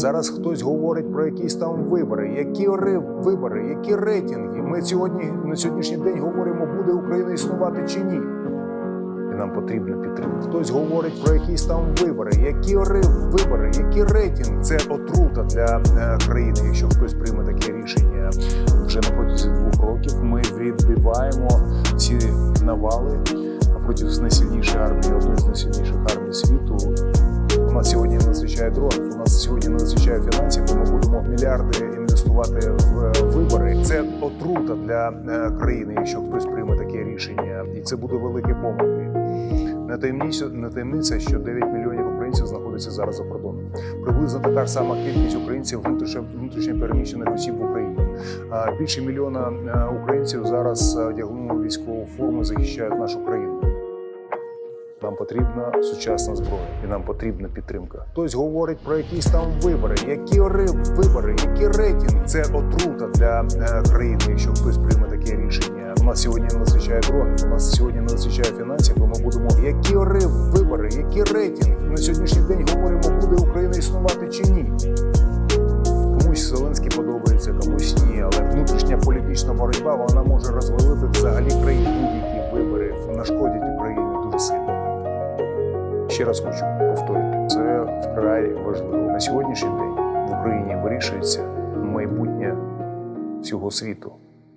Зараз хтось говорить про якісь там вибори. Які вибори, які рейтинги? Ми сьогодні на сьогоднішній день говоримо, буде Україна існувати чи ні. І нам потрібна підтримка. Хтось говорить про якісь там вибори. Які ри- вибори, які рейтинги? Це отрута для е, країни. Якщо хтось прийме таке рішення вже на протязі двох років, ми відбиваємо ці навали проти найсильнішої армії, одної з найсильніших армій світу. Нас сьогодні не вистачає дронів, у нас сьогодні не вистачає фінансів, ми будемо мільярди інвестувати в вибори. Це отрута для е, країни, якщо хтось прийме таке рішення, і це буде великі помилки. Не таємниця, не таємниця, що 9 мільйонів українців знаходяться зараз за кордоном. Приблизно така ж сама кількість українців внутрішньо, внутрішньо переміщених осіб в Україні. Більше мільйона е, українців зараз е, одягнули військову форму, захищають нашу країну. Нам потрібна сучасна зброя і нам потрібна підтримка. Хтось говорить про якісь там вибори. Які ри- вибори, які рейтинги? Це отрута для е, країни, якщо хтось прийме таке рішення. У нас сьогодні не вистачає дронів, у нас сьогодні не вистачає фінансів. І ми будемо які ри- вибори, які рейтинги? На сьогоднішній день говоримо, буде Україна існувати чи ні. Комусь Зеленський подобається, комусь ні. Але внутрішня політична боротьба вона може розвалити взагалі країну будь-які вибори Ще раз хочу повторити, це вкрай важливо. На сьогоднішній день в Україні вирішується майбутнє всього світу.